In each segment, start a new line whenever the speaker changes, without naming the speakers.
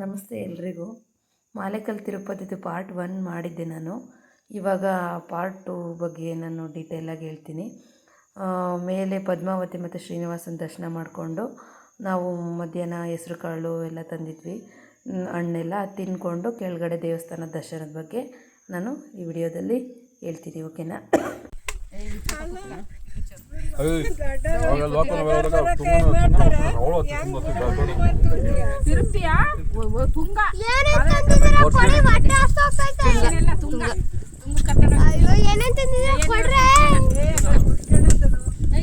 ನಮಸ್ತೆ ಎಲ್ರಿಗೂ. ಮಾಲೆಕಲ್ ತಿರುಪತಿದು part one ಮಾಡಿದ್ದೆ ನಾನು. ಇವಾಗ ಪಾರ್ಟ್ ಟು ಬಗ್ಗೆ ನಾನು ಡೀಟೇಲಾಗಿ ಹೇಳ್ತೀನಿ. ಮೇಲೆ ಪದ್ಮಾವತಿ ಮತ್ತು ಶ್ರೀನಿವಾಸನ ದರ್ಶನ ಮಾಡಿಕೊಂಡು ನಾವು ಮಧ್ಯಾಹ್ನ ಹೆಸರು ಕಾಳು ಎಲ್ಲ ತಂದಿದ್ವಿ. ಹಣ್ಣೆಲ್ಲ ಅದ್ ತಿಂದ್ಕೊಂಡು ಕೆಳಗಡೆ ದೇವಸ್ಥಾನದ ದರ್ಶನದ ಬಗ್ಗೆ ನಾನು ಈ ವಿಡಿಯೋದಲ್ಲಿ ಹೇಳ್ತೀನಿ ಓಕೆನಾ
ತಿರುಪ್ತಿಯಾ ತುಂಗ. ತುಂಗ.
ಅಯ್ಯೋ ಕೊಡ್ರೆ.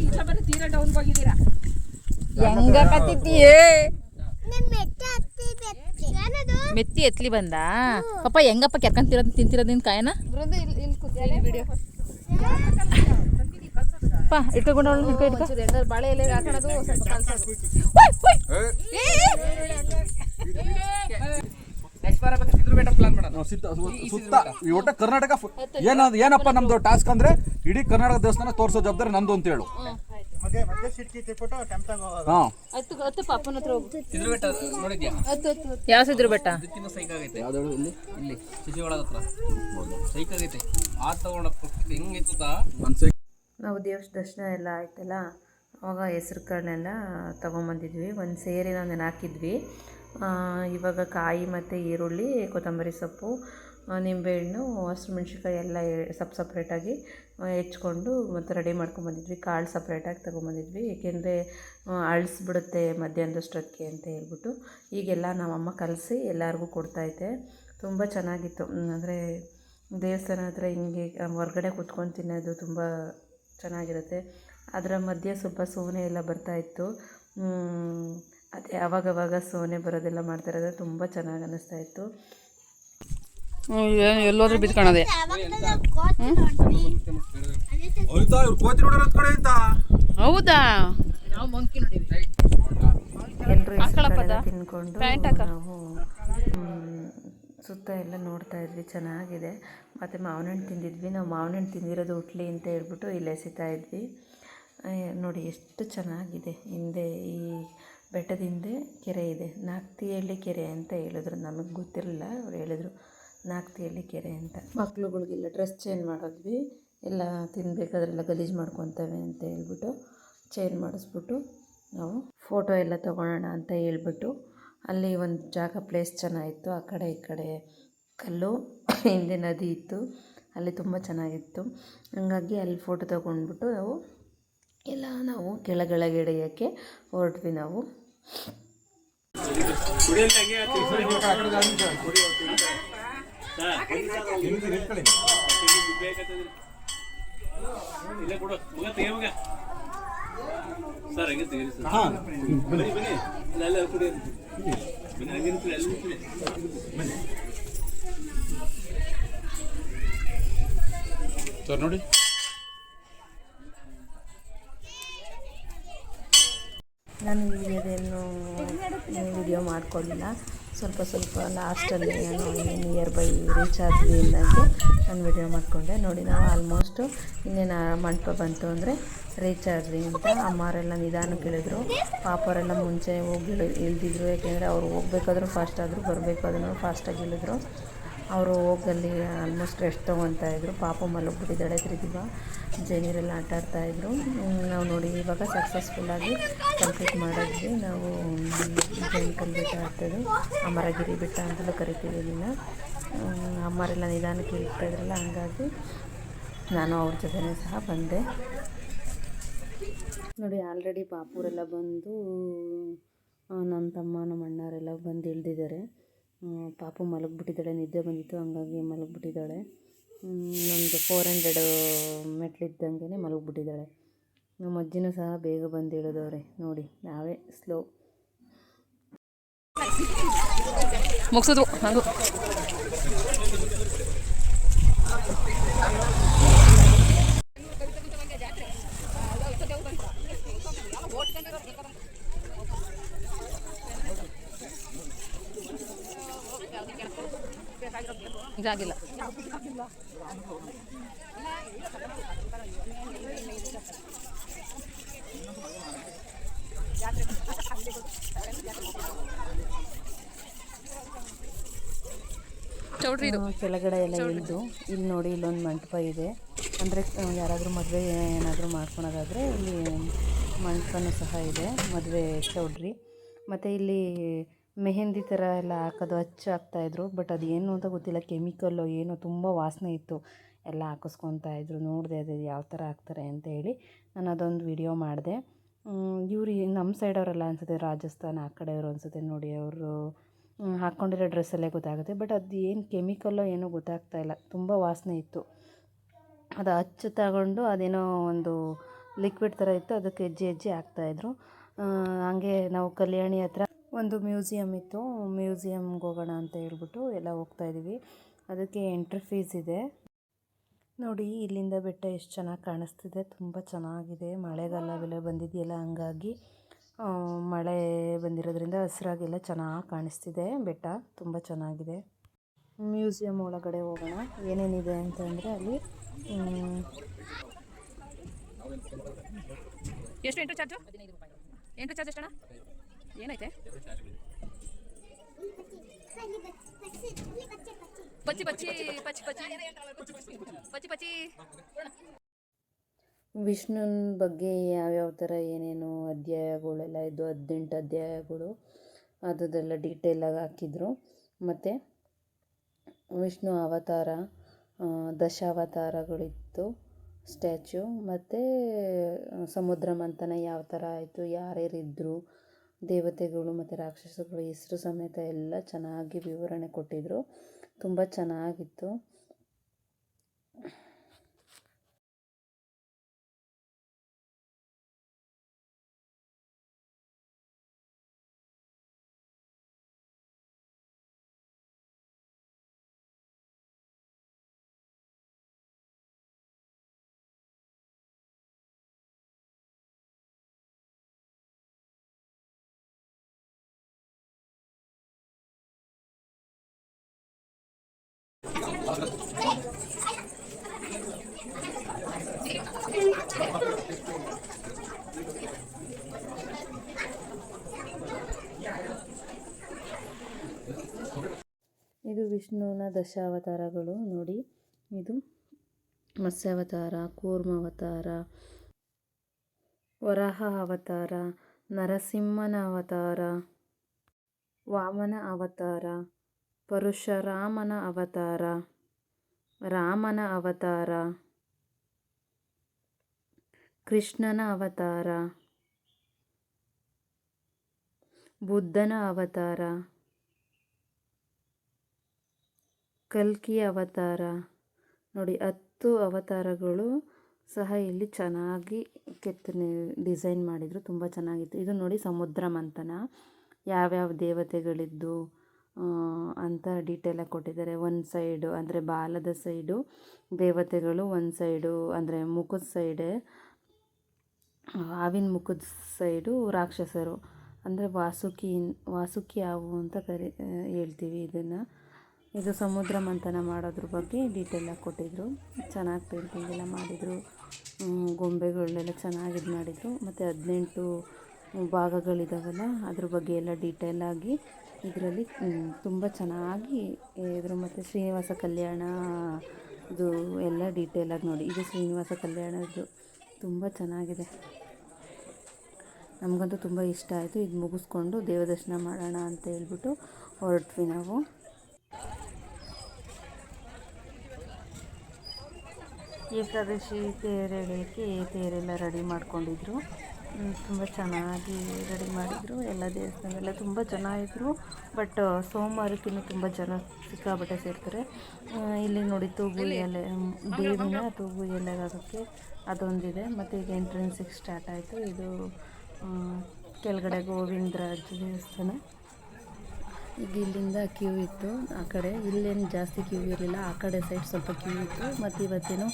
ಇಲ್ಲ ಬರೀ ತೀರಾ ಡೌನ್ ಹೋಗಿದ್ದೀರಾ?
ಹೆಂಗ ಕತ್ತಿದ್ದೀಯೇ ಮೆತ್ತಿ ಎತ್ಲಿ ಬಂದ. ಪಾಪ ಹೆಂಗಪ್ಪ ಕೆರ್ಕೊಂಡ್ ತಿಂತಿರೋದು ನಿನ್ ಕಾಯನ? ಪಾ ಇಟ್ಕೊಂಡು ಹಿಡ್ಕೊ ಹಿಡ್ಕೊ ಬಾಳೆ ಎಲೆ ಹಾಕೋದು
ಒಟ್ಟ ಕರ್ನಾಟಕ ಏನದು ಏನಪ್ಪ ನಮ್ದು ಟಾಸ್ಕ್ ಅಂದ್ರೆ ಇಡೀ ಕರ್ನಾಟಕ ದೇವಸ್ಥಾನ ತೋರಿಸೋ ಜವಾಬ್ದಾರಿ ನಂದು ಅಂತ ಹೇಳು.
ಯಾವ ಸಿದ್ರು ಬೆಟ್ಟ
ಸೈಕ್ ಆಗೈತೆ. ಇಲ್ಲಿ? ಇಲ್ಲಿ ಶಿಶುಗಳ ಹತ್ರ ಸೈಕ್ ಆಗೈತೆ. ಆ ತಗೊಂಡ
ನಾವು ದೇವ್ರ ದರ್ಶನ ಎಲ್ಲ ಆಯ್ತಲ್ಲ ಅವಾಗ ಹೆಸ್ರು ಕಾಳನ್ನೆಲ್ಲ ತೊಗೊಂಬಂದಿದ್ವಿ. ಒಂದು ಸೇರಿ ನಾವು ನೆನೆ ಹಾಕಿದ್ವಿ ಆ, ಇವಾಗ ಕಾಯಿ ಮತ್ತು ಈರುಳ್ಳಿ ಕೊತ್ತಂಬರಿ ಸೊಪ್ಪು ನಿಂಬೆಹಣ್ಣು ಹಸಿಮೆಣ್ಸಿಕಾಯಿ ಎಲ್ಲ ಸಪ್ ಸಪ್ರೇಟಾಗಿ ಹೆಚ್ಕೊಂಡು ಮತ್ತು ರೆಡಿ ಮಾಡ್ಕೊಂಬಂದಿದ್ವಿ ಕಾಳು ಸಪ್ರೇಟಾಗಿ ತೊಗೊಂಬಂದಿದ್ವಿ. ಏಕೆಂದರೆ ಅಳಿಸ್ಬಿಡುತ್ತೆ ಮಧ್ಯಾಹ್ನದಷ್ಟಕ್ಕೆ ಅಂತ ಹೇಳ್ಬಿಟ್ಟು. ಈಗೆಲ್ಲ ನಮ್ಮಮ್ಮ ಕಲಸಿ ಎಲ್ಲರಿಗೂ ಕೊಡ್ತಾಯಿದ್ದೆ ತುಂಬ ಚೆನ್ನಾಗಿತ್ತು. ಅಂದರೆ ದೇವಸ್ಥಾನ ಹತ್ರ ಹಿಂಗೆ ಹೊರ್ಗಡೆ ಕೂತ್ಕೊಂಡು ತಿನ್ನೋದು ತುಂಬ ಚೆನ್ನಾಗಿರುತ್ತೆ. ಅದರ ಮಧ್ಯೆ ಸ್ವಲ್ಪ ಸೋನೆ ಎಲ್ಲ ಬರ್ತಾಯಿತ್ತು ಅದೇ ಆವಾಗವಾಗ ಸೋನೆ ಬರೋದೆಲ್ಲ ಮಾಡ್ತಾ ಇರೋದು ತುಂಬ ಚೆನ್ನಾಗಿ ಅನ್ನಿಸ್ತಾ ಇತ್ತು.
ಎಲ್ಲೋದ್ರೂ
ಬಿದ್ಕೊಳ್ಳೋದೆ
ಹೌದಾ?
ಎಲ್ಲರೂ ತಿನ್ಕೊಂಡು ನಾವು ಸುತ್ತ ಎಲ್ಲ ನೋಡ್ತಾ ಇದ್ವಿ. ಚೆನ್ನಾಗಿದೆ. ಮತ್ತು ಮಾವಿನ ಹಣ್ಣು ತಿಂದಿದ್ವಿ. ನಾವು ಮಾವಿನ ಹಣ್ಣು ತಿಂದಿರೋದು ಉಟ್ಲಿ ಅಂತ ಹೇಳ್ಬಿಟ್ಟು ಇಲ್ಲಿ ಎಸಿತಾ ಇದ್ವಿ. ನೋಡಿ ಎಷ್ಟು ಚೆನ್ನಾಗಿದೆ. ಹಿಂದೆ ಈ ಬೆಟ್ಟದ ಹಿಂದೆ ಕೆರೆ ಇದೆ. ನಾಕ್ತಿಹಳ್ಳಿ ಕೆರೆ ಅಂತ ಹೇಳಿದ್ರು. ನಮಗೆ ಗೊತ್ತಿರಲಿಲ್ಲ. ಅವ್ರು ಹೇಳಿದ್ರು ನಾಕ್ತಿಹಳ್ಳಿ ಕೆರೆ ಅಂತ. ಮಕ್ಳುಗಳಿಗೆಲ್ಲ ಡ್ರೆಸ್ ಚೇಂಜ್ ಮಾಡಿದ್ವಿ. ಎಲ್ಲ ತಿನ್ಬೇಕಾದ್ರೆಲ್ಲ ಗಲೀಜು ಮಾಡ್ಕೊತವೆ ಅಂತ ಹೇಳ್ಬಿಟ್ಟು ಚೇಂಜ್ ಮಾಡಿಸ್ಬಿಟ್ಟು ನಾವು ಫೋಟೋ ಎಲ್ಲ ತೊಗೊಳೋಣ ಅಂತ ಹೇಳ್ಬಿಟ್ಟು ಅಲ್ಲಿ ಒಂದು ಜಾಗ ಪ್ಲೇಸ್ ಚೆನ್ನಾಗಿತ್ತು. ಆ ಕಡೆ ಈ ಕಡೆ ಕಲ್ಲು ಹಿಂದೆ ನದಿ ಇತ್ತು. ಅಲ್ಲಿ ತುಂಬ ಚೆನ್ನಾಗಿತ್ತು. ಹಂಗಾಗಿ ಅಲ್ಲಿ ಫೋಟೋ ತೊಗೊಂಡ್ಬಿಟ್ಟು ನಾವು ಎಲ್ಲ ನಾವು ಕೆಳಗೆಳಗೆ ಇಳಿಯೋಕ್ಕೆ ಹೊರಟ್ವಿ ನಾವು.
ಸರ್ ಹಂಗೆ ತೆಗೀರಿ ಸರ್ ಬನ್ನಿ ಬನ್ನಿ. ಇಲ್ಲ ಎಲ್ಲ ಕುಡಿ ಬನ್ನಿ ಹಂಗೆ ನಿಂತ್ಕೊಳ್ಳಿ, ಅಲ್ಲಿ ನಿಂತ್ಕೊಳ್ಳಿ.
ಸರ್ ನೋಡಿ.
ನಾನು ವಿಡಿಯೋ ಮಾಡ್ಕೊಳ್ಳಿಲ್ಲ ಸ್ವಲ್ಪ ಸ್ವಲ್ಪ ಲಾಸ್ಟಲ್ಲಿ ನಾನು ನಿಯರ್ ಬೈ ರೀಚ್ ಆದ್ವಿ ಇಲ್ಲಂತೆ ನಾನು ವಿಡಿಯೋ ಮಾಡಿಕೊಂಡೆ. ನೋಡಿ ನಾವು ಆಲ್ಮೋಸ್ಟು ಇನ್ನೇನು ಮಂಟಪ ಬಂತು ಅಂದರೆ ರೀಚ್ ಆದ್ವಿ ಅಂತ. ಅಮ್ಮವರೆಲ್ಲ ನಿಧಾನಕ್ಕೆ ಇಳಿದ್ರು ಪಾಪವರೆಲ್ಲ ಮುಂಚೆ ಹೋಗಿ ಇಳ್ದಿದ್ರು. ಯಾಕೆಂದರೆ ಅವ್ರು ಹೋಗ್ಬೇಕಾದ್ರೂ ಫಾಸ್ಟ್ ಆದರು ಬರಬೇಕಾದ್ರೂ ಫಾಸ್ಟಾಗಿ ಇಳಿದ್ರು. ಅವರು ಹೋಗಲ್ಲಿ ಆಲ್ಮೋಸ್ಟ್ ರೆಸ್ಟ್ ತೊಗೊತಾ ಇದ್ರು. ಪಾಪ ಮಲಗಿಬಿಟ್ಟಿದ್ದಾಳೆ ತ್ರಿದಿವ ಜೈನಿರೆಲ್ಲ ಆಟ ಆಡ್ತಾಯಿದ್ರು ನಾವು ನೋಡಿ, ಇವಾಗ ಸಕ್ಸಸ್ಫುಲ್ಲಾಗಿ ಕಂಪ್ಲೀಟ್ ಮಾಡಿದ್ವಿ. ನಾವು ಜೈನ್ ಕಲ್ ಬೆಟ್ಟ ಹತ್ತೋದು. ಅಮರಗಿರಿ ಬೆಟ್ಟ ಅಂತಲೂ ಕರಿತೀವಿ ಇದನ್ನ ಅಮ್ಮರೆಲ್ಲ ನಿಧಾನಕ್ಕೆ ಇರ್ತಾಯಿದ್ರಲ್ಲ ಹಂಗಾಗಿ ನಾನು ಅವ್ರ ಜೊತೆನೇ ಸಹ ಬಂದೆ. ನೋಡಿ ಆಲ್ರೆಡಿ ಪಾಪುರೆಲ್ಲ ಬಂದು ನನ್ನ ತಮ್ಮ ನಮ್ಮ ಅಣ್ಣವರೆಲ್ಲ ಬಂದು ಇಳ್ದಿದ್ದಾರೆ. ಪಾಪು ಮಲಗಿಬಿಟ್ಟಿದ್ದಾಳೆ, ನಿದ್ದೆ ಬಂದಿತ್ತು, ಹಂಗಾಗಿ ಮಲಗಿಬಿಟ್ಟಿದ್ದಾಳೆ. ನಮ್ಮದು ಫೋರ್ ಹಂಡ್ರೆಡ್ ಮೆಟ್ಲಿದ್ದಂಗೆ ಮಲಗಿಬಿಟ್ಟಿದ್ದಾಳೆ. ನಮ್ಮ ಅಜ್ಜಿನೂ ಸಹ ಬೇಗ ಬಂದು ನೋಡಿ, ನಾವೇ ಸ್ಲೋ
ಮುಗಿಸಿದ್ವು ಅದು ಇದಾಗಿಲ್ಲ.
ಆ, ಕೆಳಗಡೆ ಎಲ್ಲ ಇಳಿದು ಇಲ್ಲಿ ನೋಡಿ ಇಲ್ಲೊಂದು ಮಂಟಪ ಇದೆ. ಅಂದರೆ ಯಾರಾದರೂ ಮದುವೆ ಏನಾದರೂ ಮಾಡ್ಕೊಳೋದಾದರೆ ಇಲ್ಲಿ ಮಂಟಪನೂ ಸಹ ಇದೆ. ಮದುವೆ ಚೌಡ್ರಿ ಮತ್ತು ಇಲ್ಲಿ ಮೆಹಂದಿ ಥರ ಎಲ್ಲ ಹಾಕೋದು ಹಚ್ಚು ಹಾಕ್ತಾಯಿದ್ರು ಬಟ್ ಅದು ಏನು ಅಂತ ಗೊತ್ತಿಲ್ಲ. ಕೆಮಿಕಲ್ಲು ಏನೋ ತುಂಬ ವಾಸನೆ ಇತ್ತು. ಎಲ್ಲ ಹಾಕಿಸ್ಕೊತಾ ಇದ್ರು. ನೋಡಿದೆ ಅದು ಯಾವ ಥರ ಹಾಕ್ತಾರೆ ಅಂತ ಹೇಳಿ ನಾನು ಅದೊಂದು ವಿಡಿಯೋ ಮಾಡಿದೆ. ಇವರು ನಮ್ಮ ಸೈಡವರೆಲ್ಲ ಅನಿಸುತ್ತೆ, ರಾಜಸ್ಥಾನ ಆ ಕಡೆಯವರು ಅನಿಸುತ್ತೆ. ನೋಡಿ ಅವರು ಹಾಕ್ಕೊಂಡಿರೋ ಡ್ರೆಸ್ಸಲ್ಲೇ ಗೊತ್ತಾಗುತ್ತೆ. ಬಟ್ ಅದು ಏನು ಕೆಮಿಕಲ್ಲೋ ಏನೋ ಗೊತ್ತಾಗ್ತಾ ಇಲ್ಲ. ತುಂಬ ವಾಸನೆ ಇತ್ತು. ಅದು ಹಚ್ಚು ತಗೊಂಡು ಅದೇನೋ ಒಂದು ಲಿಕ್ವಿಡ್ ಥರ ಇತ್ತು. ಅದಕ್ಕೆ ಹೆಜ್ಜೆ ಹೆಜ್ಜೆ ಹಾಕ್ತಾಯಿದ್ರು ಹಾಗೆ ನಾವು ಕಲ್ಯಾಣಿ ಹತ್ರ ಒಂದು ಮ್ಯೂಸಿಯಮ್ ಇತ್ತು. ಮ್ಯೂಸಿಯಮ್ಗೆ ಹೋಗೋಣ ಅಂತ ಹೇಳ್ಬಿಟ್ಟು ಎಲ್ಲ ಹೋಗ್ತಾ ಇದ್ದೀವಿ ಅದಕ್ಕೆ ಎಂಟ್ರಿ ಫೀಸ್ ಇದೆ. ನೋಡಿ, ಇಲ್ಲಿಂದ ಬೆಟ್ಟ ಎಷ್ಟು ಚೆನ್ನಾಗಿ ಕಾಣಿಸ್ತಿದೆ. ತುಂಬ ಚೆನ್ನಾಗಿದೆ. ಮಳೆಗಾಲವೆಲ್ಲ ಬಂದಿದೆಯಲ್ಲ, ಹಂಗಾಗಿ ಮಳೆ ಬಂದಿರೋದ್ರಿಂದ ಹಸಿರಾಗೆಲ್ಲ ಚೆನ್ನಾಗಿ ಕಾಣಿಸ್ತಿದೆ. ಬೆಟ್ಟ ತುಂಬ ಚೆನ್ನಾಗಿದೆ. ಮ್ಯೂಸಿಯಂ ಒಳಗಡೆ ಹೋಗೋಣ. ಏನೇನಿದೆ ಅಂತಂದರೆ ಅಲ್ಲಿ
ಎಷ್ಟು ಎಂಟ್ರಿ ಚಾರ್ಜು? ಎಂಟ್ರಿ ಚಾರ್ಜ್ ಎಷ್ಟಣ್ಣ? ಏನೈತೆ?
ವಿಷ್ಣುನ ಬಗ್ಗೆ ಯಾವ್ಯಾವ ಥರ ಏನೇನು ಅಧ್ಯಾಯಗಳೆಲ್ಲ ಇದ್ದು ಹದಿನೆಂಟು ಅಧ್ಯಾಯಗಳು, ಅದರದ್ದೆಲ್ಲ ಡೀಟೇಲಾಗಿ ಹಾಕಿದ್ರು. ಮತ್ತು ವಿಷ್ಣು ಅವತಾರ ದಶಾವತಾರಗಳಿತ್ತು ಸ್ಟ್ಯಾಚ್ಯೂ ಮತ್ತು ಸಮುದ್ರ ಮಂಥನ ಯಾವ ಥರ ಆಯಿತು ಯಾರ್ಯಾರಿದ್ದರು ದೇವತೆಗಳು ಮತ್ತು ರಾಕ್ಷಸಗಳು ಹೆಸರು ಸಮೇತ ಎಲ್ಲ ಚೆನ್ನಾಗಿ ವಿವರಣೆ ಕೊಟ್ಟಿದ್ದರು ತುಂಬ ಚೆನ್ನಾಗಿತ್ತು. ಇದು ವಿಷ್ಣುವಿನ ದಶಾವತಾರಗಳು ನೋಡಿ. ಇದು ಮತ್ಸ್ಯಾವತಾರ ಕೂರ್ಮಾವತಾರ ವರಾಹ ಅವತಾರ ನರಸಿಂಹನ ಅವತಾರ ವಾಮನ ಅವತಾರ. ಪರಶುರಾಮನ ಅವತಾರ. ರಾಮನ ಅವತಾರ. ಕೃಷ್ಣನ ಅವತಾರ. ಬುದ್ಧನ ಅವತಾರ. ಕಲ್ಕಿ ಅವತಾರ. ನೋಡಿ, ಹತ್ತು ಅವತಾರಗಳು ಸಹ ಇಲ್ಲಿ ಚೆನ್ನಾಗಿ ಕೆತ್ತನೆ ಡಿಸೈನ್ ಮಾಡಿದರು. ತುಂಬ ಚೆನ್ನಾಗಿತ್ತು. ಇದು ನೋಡಿ ಸಮುದ್ರ ಮಂಥನ ಯಾವ್ಯಾವ ದೇವತೆಗಳಿದ್ದು ಅಂತ ಡೀಟೇಲಾಗಿ ಕೊಟ್ಟಿದ್ದಾರೆ. ಒಂದು ಸೈಡು ಅಂದರೆ ಬಾಲದ ಸೈಡು ದೇವತೆಗಳು ಒಂದು ಸೈಡು ಅಂದರೆ ಮುಖದ ಸೈಡೆ ಹಾವಿನ ಮುಖದ ಸೈಡು ರಾಕ್ಷಸರು. ಅಂದರೆ ವಾಸುಕಿ ವಾಸುಕಿ ಹಾವು ಅಂತ ಕರಿ ಹೇಳ್ತೀವಿ ಇದನ್ನು. ಇದು ಸಮುದ್ರ ಮಂಥನ ಮಾಡೋದ್ರ ಬಗ್ಗೆ ಡೀಟೇಲಾಗಿ ಕೊಟ್ಟಿದ್ದರು ಚೆನ್ನಾಗಿ ಪೇಂಟಿಂಗ್ ಎಲ್ಲ ಮಾಡಿದರು. ಗೊಂಬೆಗಳನ್ನೆಲ್ಲ ಚೆನ್ನಾಗಿ ಇದು ಮಾಡಿದರು. ಮತ್ತು ಹದಿನೆಂಟು ಭಾಗಗಳಿದಾವಲ್ಲ, ಅದ್ರ ಬಗ್ಗೆ ಎಲ್ಲ ಡೀಟೇಲಾಗಿ ಇದರಲ್ಲಿ ತುಂಬ ಚೆನ್ನಾಗಿ ಇದ್ರ ಮತ್ತು ಶ್ರೀನಿವಾಸ ಕಲ್ಯಾಣ, ಇದು ಎಲ್ಲ ಡೀಟೇಲಾಗಿ ನೋಡಿ. ಇದು ಶ್ರೀನಿವಾಸ ಕಲ್ಯಾಣದ್ದು ತುಂಬ ಚೆನ್ನಾಗಿದೆ. ನಮಗಂತೂ ತುಂಬ ಇಷ್ಟ ಆಯಿತು. ಇದು ಮುಗಿಸ್ಕೊಂಡು ದೇವದರ್ಶನ ಮಾಡೋಣ ಅಂತ ಹೇಳ್ಬಿಟ್ಟು ಹೊರಟ್ವಿ ನಾವು. ಏಕಾದಶಿ ತೇರು ಎಳೆಯೋಕ್ಕೆ ತೇರೆಲ್ಲ ರೆಡಿ ಮಾಡ್ಕೊಂಡಿದ್ರು. ತುಂಬ ಚೆನ್ನಾಗಿ ರೆಡಿ ಮಾಡಿದರು. ಎಲ್ಲ ದೇವಸ್ಥಾನದಲ್ಲ ತುಂಬ ಜನ ಇದ್ದರು ಬಟ್ ಸೋಮವಾರಕ್ಕಿನ್ನೂ ತುಂಬ ಜನ ಸಿಕ್ಕಾಬಟ್ಟೆ ಸೇರ್ತಾರೆ. ಇಲ್ಲಿ ನೋಡಿ ತೂಗು ಎಲೆ ದೇವಿನ ತೂಗು ಎಲೆಗಾಗೋಕ್ಕೆ ಅದೊಂದಿದೆ. ಮತ್ತು ಈಗ ಎಂಟ್ರೆನ್ಸಿಗೆ ಸ್ಟಾರ್ಟ್ ಆಯಿತು. ಇದು ಕೆಳಗಡೆ ಗೋವಿಂದರಾಜ ದೇವಸ್ಥಾನ. ಈಗ ಇಲ್ಲಿಂದ ಕ್ಯೂ ಇತ್ತು, ಆ ಕಡೆ. ಇಲ್ಲೇನು ಜಾಸ್ತಿ ಕ್ಯೂ ಇರಲಿಲ್ಲ, ಆ ಕಡೆ ಸೈಡ್ ಸ್ವಲ್ಪ ಕ್ಯೂ ಇತ್ತು. ಮತ್ತು ಇವತ್ತೇನು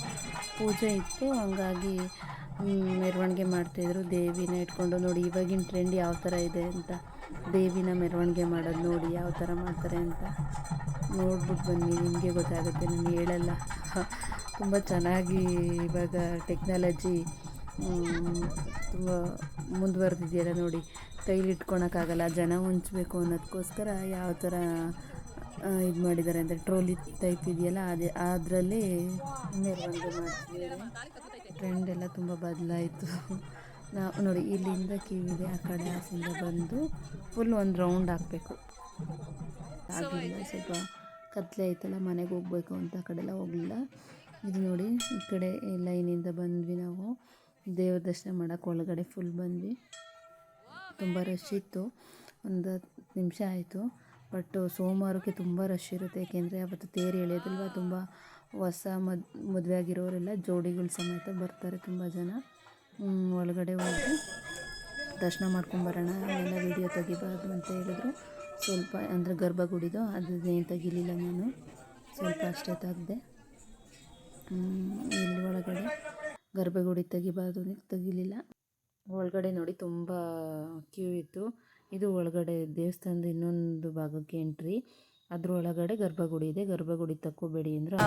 ಪೂಜೆ ಇತ್ತು, ಹಂಗಾಗಿ ಮೆರವಣಿಗೆ ಮಾಡ್ತಾಯಿದ್ರು ದೇವಿನ ಇಟ್ಕೊಂಡು ನೋಡಿ, ಇವಾಗಿನ ಟ್ರೆಂಡ್ ಯಾವ ಥರ ಇದೆ ಅಂತ. ದೇವಿನ ಮೆರವಣಿಗೆ ಮಾಡೋದು ನೋಡಿ, ಯಾವ ಥರ ಮಾಡ್ತಾರೆ ಅಂತ. ನೋಡ್ಬಿಟ್ಟು ಬನ್ನಿ, ನಿಮಗೆ ಗೊತ್ತಾಗುತ್ತೆ, ನಾನು ಹೇಳಲ್ಲ. ತುಂಬ ಚೆನ್ನಾಗಿ ಇವಾಗ ಟೆಕ್ನಾಲಜಿ ತುಂಬ ಮುಂದುವರೆದಿದೆಯಲ್ಲ ನೋಡಿ. ಕೈಲಿ ಇಟ್ಕೊಳಕ್ಕಾಗಲ್ಲ, ಜನ ಹೊಂಚಬೇಕು ಅನ್ನೋದಕ್ಕೋಸ್ಕರ ಯಾವ ಥರ ಇದು ಮಾಡಿದ್ದಾರೆ ಅಂದರೆ ಟ್ರೋಲಿ ಟೈಪ್ ಇದೆಯಲ್ಲ, ಅದೇ, ಅದರಲ್ಲಿ ಮೆರವಣಿಗೆ ಟ್ರೆಂಡ್ ಎಲ್ಲ ತುಂಬ ಬದಲಾಯಿತು. ನಾವು ನೋಡಿ, ಇಲ್ಲಿಂದ ಕಿವಿದೆ ಆ ಕಡೆ ಆಸೆಯಿಂದ ಬಂದು ಫುಲ್ ಒಂದು ರೌಂಡ್ ಹಾಕಬೇಕು. ಆಗಲಿಲ್ಲ ಸ್ವಲ್ಪ ಕತ್ಲೆ ಆಯ್ತಲ್ಲ ಮನೆಗೆ ಹೋಗ್ಬೇಕು ಅಂತ ಆ ಕಡೆಲ್ಲ ಹೋಗಲಿಲ್ಲ. ಇದು ನೋಡಿ, ಈ ಕಡೆ ಲೈನಿಂದ ಬಂದ್ವಿ ನಾವು. ದೇವ್ರ ದರ್ಶನ ಮಾಡೋಕ್ಕೆ ಒಳಗಡೆ ಫುಲ್ ಬಂದ್ವಿ. ತುಂಬ ರಶ್ ಇತ್ತು. ಒಂದು ಹತ್ತು ನಿಮಿಷ ಆಯಿತು. ಬಟ್ ಸೋಮವಾರಕ್ಕೆ ತುಂಬ ರಶ್ ಇರುತ್ತೆ. ಏಕೆಂದರೆ ಅವತ್ತು ತೇರು ಎಳೆಯೋದಿಲ್ವ, ತುಂಬ ಹೊಸ ಮದ್, ಮದುವೆ ಆಗಿರೋರೆಲ್ಲ ಜೋಡಿಗಳು ಸಮೇತ ಬರ್ತಾರೆ ತುಂಬ ಜನ. ಒಳಗಡೆ ಹೋಗಿ ದರ್ಶನ ಮಾಡ್ಕೊಂಬರೋಣ ಆಮೇಲೆ ವೀಡಿಯೋ ತೆಗಿಬಾರ್ದು ಅಂತ ಹೇಳಿದ್ರು. ಸ್ವಲ್ಪ ಅಂದರೆ ಗರ್ಭಗುಡಿದು ಅದೇನು ತೆಗಿಲಿಲ್ಲ ನಾನು. ಸ್ವಲ್ಪ ಅಷ್ಟೇ ತೆಗ್ದೆ. ಇಲ್ಲಿ ಒಳಗಡೆ ಗರ್ಭಗುಡಿ ತೆಗಿಬಾರ್ದು ತೆಗಿಲಿಲ್ಲ. ಒಳಗಡೆ ನೋಡಿ ತುಂಬ ಕ್ಯೂ ಇತ್ತು. ಇದು ಒಳಗಡೆ ದೇವಸ್ಥಾನದ ಇನ್ನೊಂದು ಭಾಗಕ್ಕೆ ಎಂಟ್ರಿ ಅದ್ರ ಒಳಗಡೆ ಗರ್ಭಗುಡಿ ಇದೆ. ಗರ್ಭಗುಡಿ ತಕ್ಕೋಬೇಡಿ ಅಂದ್ರೆ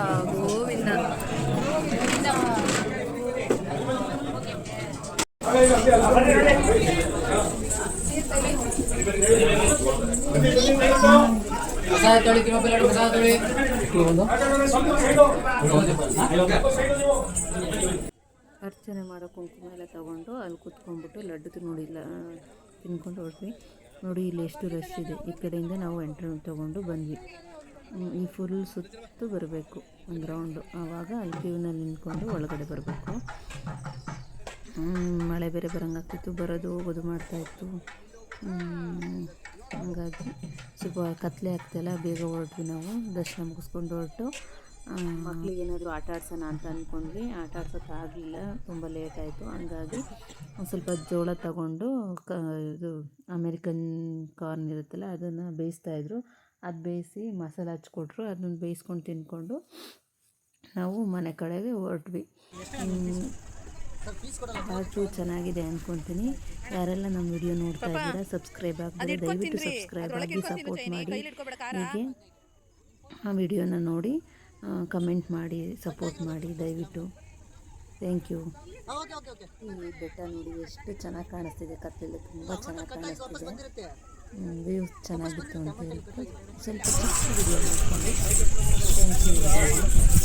ಅರ್ಚನೆ ಮಾಡೋ ಕುಂಕುಮ ಎಲ್ಲ ತಗೊಂಡು ಅಲ್ಲಿ ಕುತ್ಕೊಂಡ್ಬಿಟ್ಟು ಲಡ್ಡು ನೋಡಿಲ್ಲ ತಿನ್ಕೊಂಡು ಹೊರಟ್ವಿ ನೋಡಿ, ಇಲ್ಲಿ ಎಷ್ಟು ರಶ್ ಇದೆ. ಈ ಕಡೆಯಿಂದ ನಾವು ಎಂಟ್ರಿ ತೊಗೊಂಡು ಬಂದ್ವಿ. ಈ ಫುಲ್ ಸುತ್ತು ಬರಬೇಕು, ಒಂದು ಆವಾಗ ಅಲ್ಲಿ ಕ್ಯೂನಲ್ಲಿ ನಿಂತ್ಕೊಂಡು ಒಳಗಡೆ ಬರಬೇಕು. ಮಳೆ ಬೇರೆ ಬರೋಂಗಾಗ್ತಿತ್ತು ಬರೋದು, ಹೋಗೋದು ಮಾಡ್ತಾಯಿತ್ತು ಹಂಗಾಗಿ ಸ್ವಲ್ಪ ಕತ್ಲೆ ಆಗ್ತಾಯಿಲ್ಲ ಬೇಗ ಹೊರಟ್ವಿ ನಾವು. ದರ್ಶನ ಮುಗಿಸ್ಕೊಂಡು ಹೊರಟು. ಮಕ್ಳಿಗೆ ಏನಾದರೂ ಆಟ ಆಡ್ಸೋಣ ಅಂತ ಅಂದ್ಕೊಂಡ್ವಿ ಆಟ ಆಗಲಿಲ್ಲ. ತುಂಬ ಲೇಟ್ ಆಯಿತು. ಹಂಗಾಗಿ ಒಂದು ಸ್ವಲ್ಪ ಜೋಳ ತಗೊಂಡು ಕ ಇದು ಅಮೇರಿಕನ್ ಕಾರ್ನ್ ಇರುತ್ತಲ್ಲ ಅದನ್ನು ಬೇಯಿಸ್ತಾಯಿದ್ರು ಅದು ಬೇಯಿಸಿ ಮಸಾಲೆ ಹಚ್ಕೊಟ್ರು. ಅದನ್ನು ಬೇಯಿಸ್ಕೊಂಡು ತಿಂದ್ಕೊಂಡು ನಾವು ಮನೆ ಕಡೆಗೆ ಹೊರಟ್ವಿ. ಅಷ್ಟು ಚೆನ್ನಾಗಿದೆ ಅಂದ್ಕೊತೀನಿ ಯಾರೆಲ್ಲ ನಮ್ಮ ವಿಡಿಯೋ ನೋಡ್ತಾ ಇದ್ದೀರಾ ಸಬ್ಸ್ಕ್ರೈಬ್ ಆಗಿದೆ ದಯವಿಟ್ಟು ಸಬ್ಸ್ಕ್ರೈಬ್ ಆಗಿ ಸಪೋರ್ಟ್ ಮಾಡಿ. ಹೀಗೆ ಆ ವಿಡಿಯೋನ ನೋಡಿ ಕಮೆಂಟ್ ಮಾಡಿ ಸಪೋರ್ಟ್ ಮಾಡಿ ದಯವಿಟ್ಟು. ಥ್ಯಾಂಕ್ ಯು ಈ ಬೆಟ್ಟ ನೋಡಿ ಎಷ್ಟು ಚೆನ್ನಾಗಿ ಕಾಣಿಸ್ತಿದೆ ಕತ್ತಲೆಲ್ಲ ತುಂಬ ಚೆನ್ನಾಗಿ ಕಾಣಿಸ್ತಿದೆ. ವ್ಯೂ ಚೆನ್ನಾಗಿತ್ತು ಅಂತ ಹೇಳ್ಬಿಟ್ಟು ಸ್ವಲ್ಪ ಚಿಕ್ಕ ವಿಡಿಯೋ ಮಾಡ್ಕೊಂಡು. Thank you